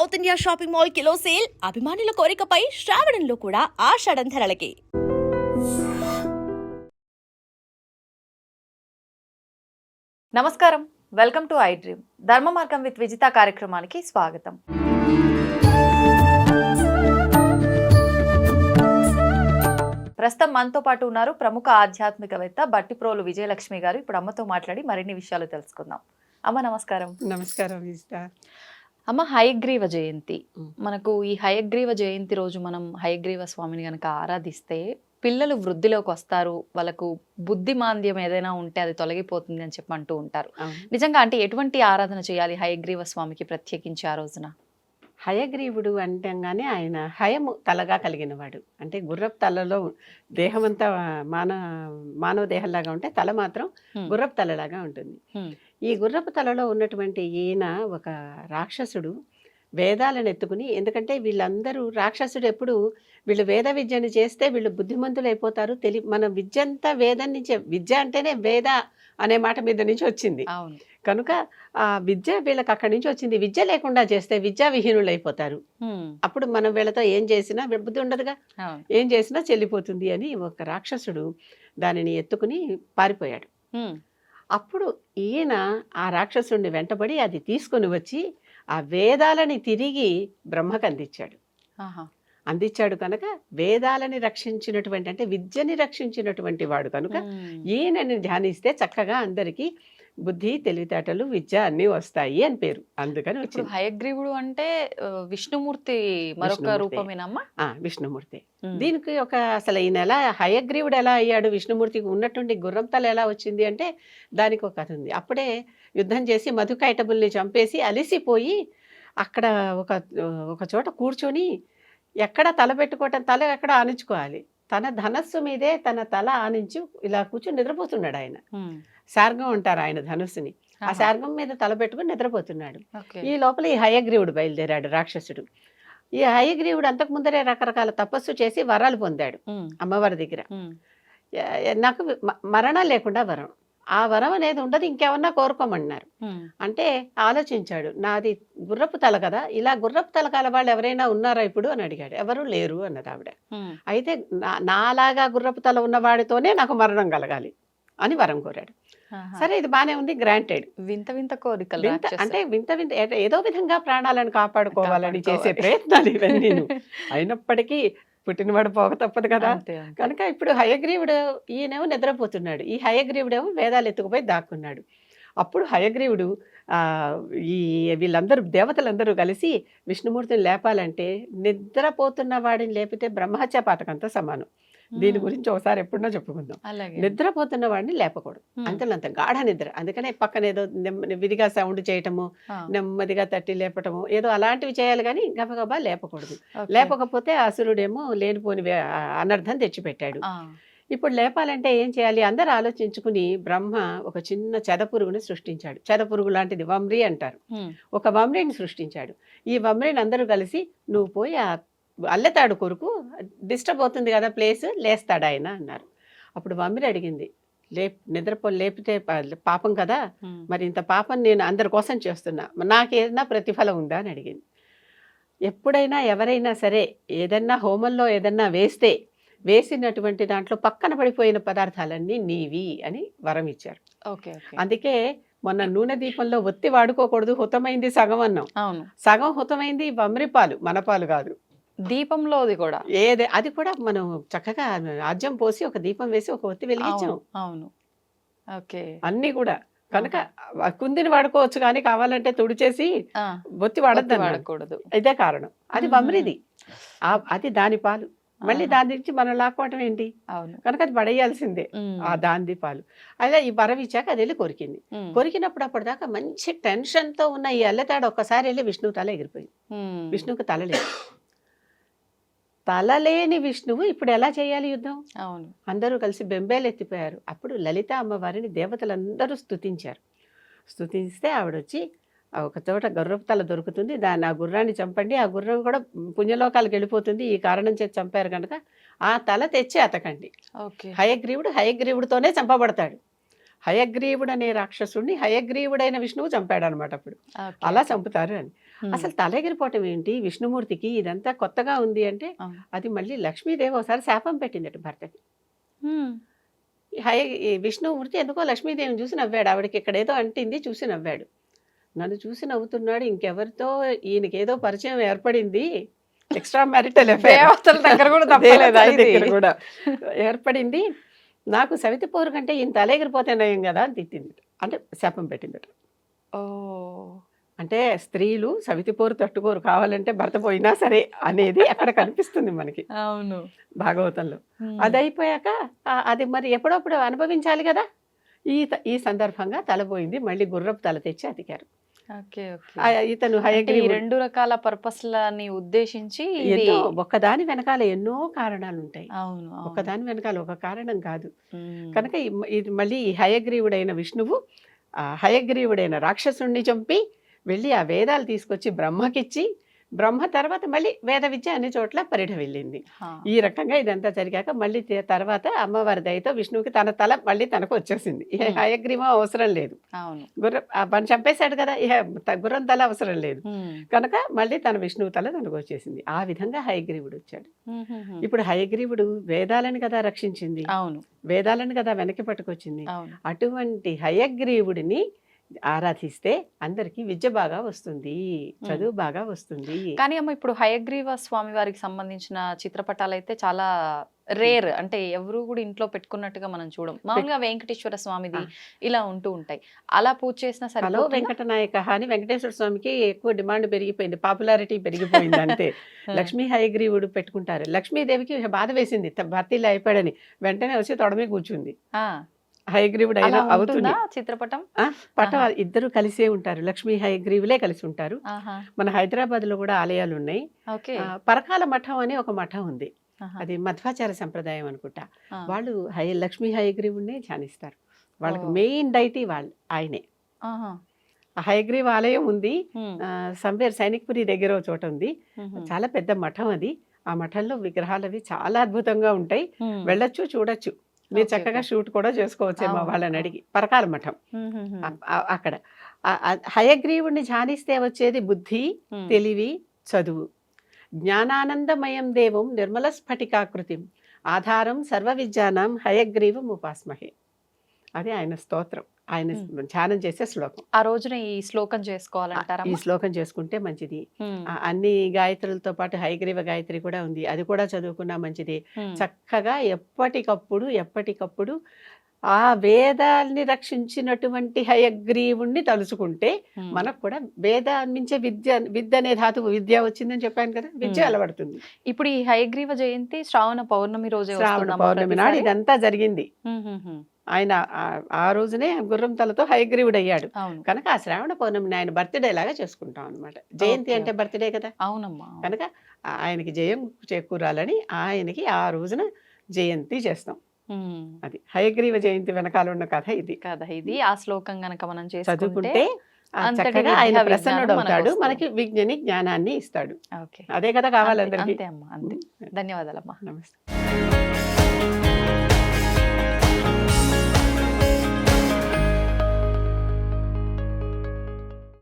South India shopping mall kilo sale అభిమానుల కోరికపై శ్రావణంలో కూడా ఆషాఢం ధరలకి. నమస్కారం. Welcome to I dream. Dharma Margam with Vijitha కార్యక్రమానికి స్వాగతం. ప్రస్తుతం మనతో పాటు ఉన్నారు ప్రముఖ ఆధ్యాత్మికవేత్త బట్టిప్రోలు విజయలక్ష్మి గారు. ఇప్పుడు అమ్మతో మాట్లాడి మరిన్ని విషయాలు తెలుసుకుందాం. అమ్మ నమస్కారం. నమస్కారం విజిత. అమ్మ హయగ్రీవ జయంతి. మనకు ఈ హయగ్రీవ జయంతి రోజు మనం హయగ్రీవ స్వామిని గనక ఆరాధిస్తే పిల్లలు వృద్ధిలోకి వస్తారు వాళ్ళకు బుద్ధి మాంద్యం ఏదైనా ఉంటే అది తొలగిపోతుంది అని చెప్పి అంటూ ఉంటారు. నిజంగా అంటే ఎటువంటి ఆరాధన చేయాలి హయగ్రీవ స్వామికి ప్రత్యేకించి ఆ రోజున హయగ్రీవుడు అంటంగానే ఆయన హయము తలగా కలిగినవాడు అంటే గుర్రపు తలలో దేహమంతా మాన మానవ దేహంలాగా ఉంటే తల మాత్రం. గుర్రపు తలలాగా ఉంటుంది. ఈ గుర్రపు తలలో ఉన్నటువంటి ఈయన ఒక రాక్షసుడు వేదాలను ఎత్తుకుని ఎందుకంటే వీళ్ళందరూ రాక్షసుడు ఎప్పుడు వీళ్ళు వేద విద్యను చేస్తే వీళ్ళు బుద్ధిమంతులు అయిపోతారు. తెలి మన విద్య అంతా వేదం నుంచే విద్య అంటేనే వేద అనే మాట మీద నుంచి వచ్చింది. కనుక ఆ విద్య వీళ్ళకి అక్కడి నుంచి వచ్చింది. విద్య లేకుండా చేస్తే విద్యా విహీనులు అయిపోతారు. అప్పుడు మనం వీళ్ళతో ఏం చేసినా బుద్ధి ఉండదుగా. ఏం చేసినా చెల్లిపోతుంది అని ఒక రాక్షసుడు దానిని ఎత్తుకుని పారిపోయాడు. అప్పుడు ఈయన ఆ రాక్షసుడిని వెంటబడి అది తీసుకొని వచ్చి ఆ వేదాలని తిరిగి బ్రహ్మకు అందించాడు. అందించాడు కనుక వేదాలని రక్షించినటువంటి అంటే విద్యని రక్షించినటువంటి వాడు కనుక. ఈయనని ధ్యానిస్తే చక్కగా అందరికీ బుద్ధి తెలివితేటలు విద్య అన్నీ వస్తాయి అని పేరు. అందుకని వచ్చింది. హయగ్రీవుడు అంటే విష్ణుమూర్తి మరొక. రూపమేనమ్మా? విష్ణుమూర్తి. దీనికి ఒక అసలు ఈయన ఎలా హయగ్రీవుడు ఎలా అయ్యాడు విష్ణుమూర్తికి ఉన్నటువంటి గుర్రం తల ఎలా వచ్చింది అంటే దానికి ఒక కథ ఉంది. అప్పుడే యుద్ధం చేసి మధుకైటబుల్ని చంపేసి అలిసిపోయి అక్కడ ఒక ఒక చోట కూర్చొని ఎక్కడ తల పెట్టుకోవటం తల ఎక్కడ ఆనించుకోవాలి? తన ధనస్సు మీదే తన తల ఆనించి ఇలా కూర్చొని నిద్రపోతున్నాడు ఆయన. శార్గం అంటారు ఆయన ధనుస్సుని ఆ. శార్గం మీద తల పెట్టుకుని నిద్రపోతున్నాడు. ఈ లోపల ఈ హయగ్రీవుడు బయలుదేరాడు రాక్షసుడు ఈ హయగ్రీవుడు అంతకు ముందరే రకరకాల తపస్సు చేసి వరాలు పొందాడు. అమ్మవారి దగ్గర నాకు మరణం లేకుండా వరం ఆ వరం అనేది ఉండదు ఇంకేమన్నా కోరుకోమన్నారు. అంటే ఆలోచించాడు నాది గుర్రపు తల కదా ఇలా గుర్రపు తలకాల వాళ్ళు ఎవరైనా ఉన్నారా ఇప్పుడు అని అడిగాడు ఎవరు లేరు అన్నది ఆవిడ. అయితే నా- నాలాగా గుర్రపు తల ఉన్న వాడితోనే నాకు మరణం కలగాలి అని వరం కోరాడు. సరే ఇది బానే ఉంది గ్రాంటెడ్. వింత వింత కోరికలు వింత. అంటే వింత వింత ఏదో విధంగా ప్రాణాలను కాపాడుకోవాలని చేసే. ప్రయత్నాలు ఇవన్నీ అయినప్పటికీ పుట్టినవాడు పోక తప్పదు కదా. కనుక ఇప్పుడు హయగ్రీవుడు ఈయనేమో నిద్రపోతున్నాడు. ఈ హయగ్రీవుడేమో వేదాలు ఎత్తుకుపోయి దాక్కున్నాడు. అప్పుడు హయగ్రీవుడు ఆ, ఈ వీళ్ళందరూ దేవతలందరూ కలిసి విష్ణుమూర్తిని లేపాలంటే నిద్రపోతున్న వాడిని లేపితే బ్రహ్మహత్య పాతకంతో సమానం. దీని. గురించి ఒకసారి ఎప్పుడన్నా చెప్పుకుందాం నిద్రపోతున్న వాడిని లేపకూడదు. అంతలంత గాఢ నిద్ర అందుకనే పక్కన ఏదో విధిగా సౌండ్ చేయటము. నెమ్మదిగా తట్టి లేపటము ఏదో అలాంటివి చేయాలి కానీ గబగబా లేపకూడదు. లేపకపోతే అసురుడేమో లేనిపోని అనర్థం తెచ్చిపెట్టాడు. ఇప్పుడు లేపాలంటే ఏం చేయాలి అందరూ ఆలోచించుకుని బ్రహ్మ ఒక చిన్న చెదపురుగుని సృష్టించాడు చెదపురుగు లాంటిది వమ్రి అంటారు. ఒక వమ్రిని సృష్టించాడు ఈ వమ్రిని అందరూ కలిసి నువ్వు పోయి ఆ అల్లెతాడు కొరకు డిస్టర్బ్ అవుతుంది కదా ప్లేస్ లేస్తాడు ఆయన అన్నారు. అప్పుడు వమ్రి అడిగింది లేప్ నిద్రపో లేపితే పాపం కదా. మరి ఇంత పాపం నేను అందరి కోసం చేస్తున్నా నాకేదైనా ప్రతిఫలం ఉందా? అని అడిగింది. ఎప్పుడైనా ఎవరైనా సరే ఏదన్నా హోమంలో ఏదన్నా వేస్తే వేసినటువంటి దాంట్లో పక్కన పడిపోయిన పదార్థాలన్నీ నీవి అని వరం ఇచ్చారు. ఓకే అందుకే మొన్న నూనె దీపంలో ఒత్తి వాడుకోకూడదు హుతమైంది సగం అన్నాం. సగం హుతమైంది వమ్రి పాలు మన పాలు కాదు. దీపంలోది కూడా. ఏదే అది కూడా మనం చక్కగా ఆజ్యం పోసి ఒక దీపం వేసి ఒక ఒత్తి వెలిగించాం. అవును ఓకే. అన్నీ కూడా. కనుక కుందిని వాడుకోవచ్చు కానీ కావాలంటే తుడిచేసి ఆ, ఒత్తి వాడద్దు. వాడకూడదు. ఇదే కారణం. అది. బమ్రిది అది దాని పాలు. మళ్ళీ. దాని నుంచి మనం లాక్కోవటం ఏంటి? అవును. కనుక అది పడేయాల్సిందే ఆ దాంది పాలు. అదే ఈ బరం ఇచ్చాక అది వెళ్ళి కొరికింది. కొరికినప్పుడు అప్పటిదాకా మంచి టెన్షన్తో ఉన్న ఈ అల్లెతాడు ఒక్కసారి వెళ్ళి విష్ణువు తల ఎగిరిపోయింది. విష్ణువుకి తల లేదు. తల లేని విష్ణువు ఇప్పుడు ఎలా చేయాలి యుద్ధం? అవును. అందరూ కలిసి బెంబేలు ఎత్తిపోయారు. అప్పుడు లలిత అమ్మవారిని దేవతలందరూ స్తుతించారు. స్తుతిస్తే ఆవిడ వచ్చి "ఆ ఒక చోట గుర్రపు తల దొరుకుతుంది దాన్ని ఆ గుర్రాన్ని చంపండి ఆ గుర్రం కూడా పుణ్యలోకాలకు వెళ్ళిపోతుంది ఈ కారణం చేసి చంపారు కనుక ఆ తల తెచ్చి అతకండి. ఓకే. హయగ్రీవుడు హయగ్రీవుడితోనే చంపబడతాడు. హయగ్రీవుడు అనే రాక్షసుడిని హయగ్రీవుడైన విష్ణువు చంపాడు అనమాట అప్పుడు. అలా చంపుతారు అని. అసలు తలెగిరిపోవటం ఏంటి? విష్ణుమూర్తికి ఇదంతా కొత్తగా ఉంది అంటే. అది మళ్ళీ లక్ష్మీదేవి ఒకసారి శాపం పెట్టిందట భర్తకి. హై విష్ణుమూర్తి ఎందుకో లక్ష్మీదేవిని చూసి నవ్వాడు. ఆవిడకి ఇక్కడ ఏదో అంటింది చూసి నవ్వాడు. నన్ను చూసి నవ్వుతున్నాడు ఇంకెవరితో ఈయనకి ఏదో పరిచయం ఏర్పడింది? ఎక్స్ట్రా మ్యారిటల్ దగ్గర కూడా తప్పలేదా? కూడా ఏర్పడింది. నాకు సవితి పోరు కంటే ఈయన తలెగిరిపోతే నయం కదా అని తిట్టింది అంటే శాపం పెట్టిందట. ఓ. అంటే స్త్రీలు సవితి పోరు తట్టుకోరు. కావాలంటే భర్త పోయినా సరే అనేది అక్కడ కనిపిస్తుంది మనకి అవును. భాగవతంలో. అది అయిపోయాక అది మరి ఎప్పుడప్పుడు అనుభవించాలి కదా? ఈ ఈ సందర్భంగా తల పోయింది. మళ్ళీ గుర్రపు తల తెచ్చి అతికారు. ఇతను హయగ్రీవుడు రెండు రకాల పర్పస్ లని ఉద్దేశించి ఎన్నో ఒక్కదాని వెనకాల ఎన్నో కారణాలు ఉంటాయి అవును. ఒకదాని వెనకాల ఒక కారణం కాదు. కనుక ఇది మళ్ళీ ఈ హయగ్రీవుడైన విష్ణువు హయగ్రీవుడైన రాక్షసుణ్ణి చంపి వెళ్ళి ఆ వేదాలు తీసుకొచ్చి బ్రహ్మకిచ్చి బ్రహ్మ తర్వాత మళ్ళీ వేద విద్య అన్ని చోట్ల పరిఢ వెళ్ళింది. ఈ రకంగా ఇదంతా జరిగాక మళ్ళీ తర్వాత అమ్మవారి దయతో విష్ణువుకి తన తల మళ్ళీ తనకు వచ్చేసింది. హయగ్రీవం అవసరం లేదు. గుర్రం పని చంపేశాడు కదా ఇహ త- గుర్రం తల అవసరం లేదు. కనుక మళ్ళీ తన విష్ణువు తల తనకు వచ్చేసింది. ఆ విధంగా హయగ్రీవుడు వచ్చాడు. ఇప్పుడు హయగ్రీవుడు వేదాలను కదా రక్షించింది. అవును. వేదాలను కదా వెనక్కి పట్టుకొచ్చింది. అటువంటి హయగ్రీవుడిని ఆరాధిస్తే అందరికీ విద్య బాగా వస్తుంది చదువు బాగా వస్తుంది. కానీ అమ్మ ఇప్పుడు హయగ్రీవ స్వామి వారికి సంబంధించిన చిత్రపటాలు అయితే చాలా రేర్ అంటే ఎవరు కూడా ఇంట్లో పెట్టుకున్నట్టుగా మనం చూడం. మామూలుగా వెంకటేశ్వర స్వామిది. ఇలా ఉంటూ ఉంటాయి. అలా పూజ చేసిన సరే వెంకటనాయక అని వెంకటేశ్వర స్వామికి ఎక్కువ డిమాండ్ పెరిగిపోయింది పాపులారిటీ పెరిగిపోయింది అంతే. లక్ష్మీ హయగ్రీవుడు పెట్టుకుంటారు. లక్ష్మీదేవికి బాధ వేసింది భర్తీలు అయిపోయాడని వెంటనే వచ్చి తొడమే కూర్చుంది. హయగ్రీవుడు అయినా అవుతుంది. చిత్రపటం? పట. ఇద్దరు కలిసే ఉంటారు. లక్ష్మీ హయగ్రీవులే కలిసి ఉంటారు. మన హైదరాబాద్లో కూడా ఆలయాలు ఉన్నాయి పరకాల మఠం అని ఒక మఠం ఉంది. అది మధ్వాచార సంప్రదాయం అనుకుంటా. వాళ్ళు హై లక్ష్మీ హయగ్రీవుడినే ధ్యానిస్తారు. వాళ్ళకి. మెయిన్ డైటీ వాళ్ళు ఆయనే. హయగ్రీవ ఆలయం ఉంది. సంవేర్ సైనిక్పురి దగ్గర చోట ఉంది. చాలా పెద్ద మఠం అది. ఆ మఠంలో విగ్రహాలు అవి చాలా అద్భుతంగా ఉంటాయి. వెళ్ళొచ్చు చూడొచ్చు. మీరు చక్కగా. షూట్ కూడా చేసుకోవచ్చేమో వాళ్ళని. అడిగి. పరకాల మఠం. అక్కడ. హయగ్రీవుడిని ధ్యానిస్తే వచ్చేది బుద్ధి. తెలివి చదువు. జ్ఞానానందమయం దేవం నిర్మల స్ఫటికాకృతిం. ఆధారం సర్వ విద్యానాం హయగ్రీవం ఉపాస్మహే. అది ఆయన స్తోత్రం. ఆయన ధ్యానం చేసే శ్లోకం. ఆ రోజున ఈ శ్లోకం చేసుకోవాలంటారా ఈ శ్లోకం చేసుకుంటే మంచిది. అన్ని గాయత్రులతో పాటు హైగ్రీవ గాయత్రి కూడా ఉంది. అది కూడా చదువుకున్నా మంచిది. చక్కగా ఎప్పటికప్పుడు ఎప్పటికప్పుడు ఆ వేదాల్ని రక్షించినటువంటి హయగ్రీవుణ్ణి తలుచుకుంటే మనకు కూడా వేదాన్నించే విద్య విద్య అనే ధాతువు విద్య వచ్చిందని చెప్పాను కదా విద్య. అలవడుతుంది. ఇప్పుడు ఈ హయగ్రీవ జయంతి శ్రావణ పౌర్ణమి రోజే శ్రావణ పౌర్ణమి నాడు? ఇదంతా జరిగింది. ఆయన ఆ- రోజునే గుర్రం తలతో హయగ్రీవుడు అయ్యాడు కనుక ఆ శ్రావణ పౌర్ణమిని ఆయన బర్త్డే లాగా చేసుకుంటాం అనమాట జయంతి అంటే బర్త్డే కదా? అవునమ్మా అవును. కనుక ఆయనకి జయం చేకూరాలని ఆయనకి ఆ రోజున జయంతి చేస్తాం. అది హయగ్రీవ జయంతి వెనకాల ఉన్న కథ ఇది. కదా ఇది. ఆ శ్లోకం గనక మనం చదువుకుంటే చక్కగా ఆయన ప్రసన్నుడు అవుతాడు. మనకి విజ్ఞని జ్ఞానాన్ని ఇస్తాడు. ఓకే. అదే కదా కావాలి అందరికీ అంతే అమ్మా అంతే. ధన్యవాదాలమ్మా. నమస్తే.